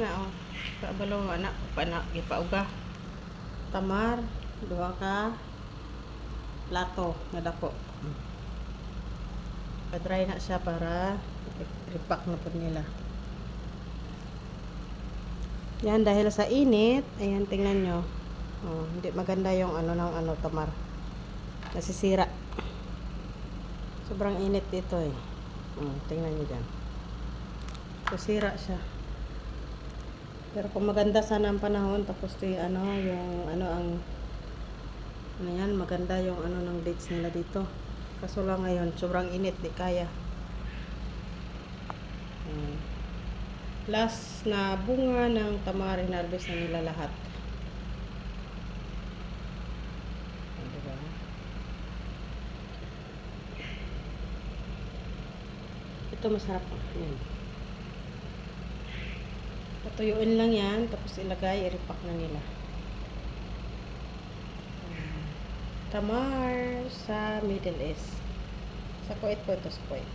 na oh. Kabalo anak pana gipauga. Tamar, duha ka plato nga dako. Pa-dry na siya para repack na po nila. Yan dahil sa init, ayan tingnan nyo. Oh, hindi maganda yung ano ng ano tamar. Nasisira. Sobrang init dito eh. Oh, tingnan nyo dyan. Nasisira siya. Pero kung maganda sana ang panahon, tapos to yung ano, yung ano ang ano yan, maganda yung ano ng dates nila dito. Kaso lang ngayon, sobrang init, di kaya. Hmm. Last na bunga ng tamarin harvest na nila lahat. Ah, diba? Ito masarap. Yan. Patuyuin lang yan, tapos ilagay, i-repack na nila. Tamar sa Middle East. Sa Kuwait po ito, sa Kuwait.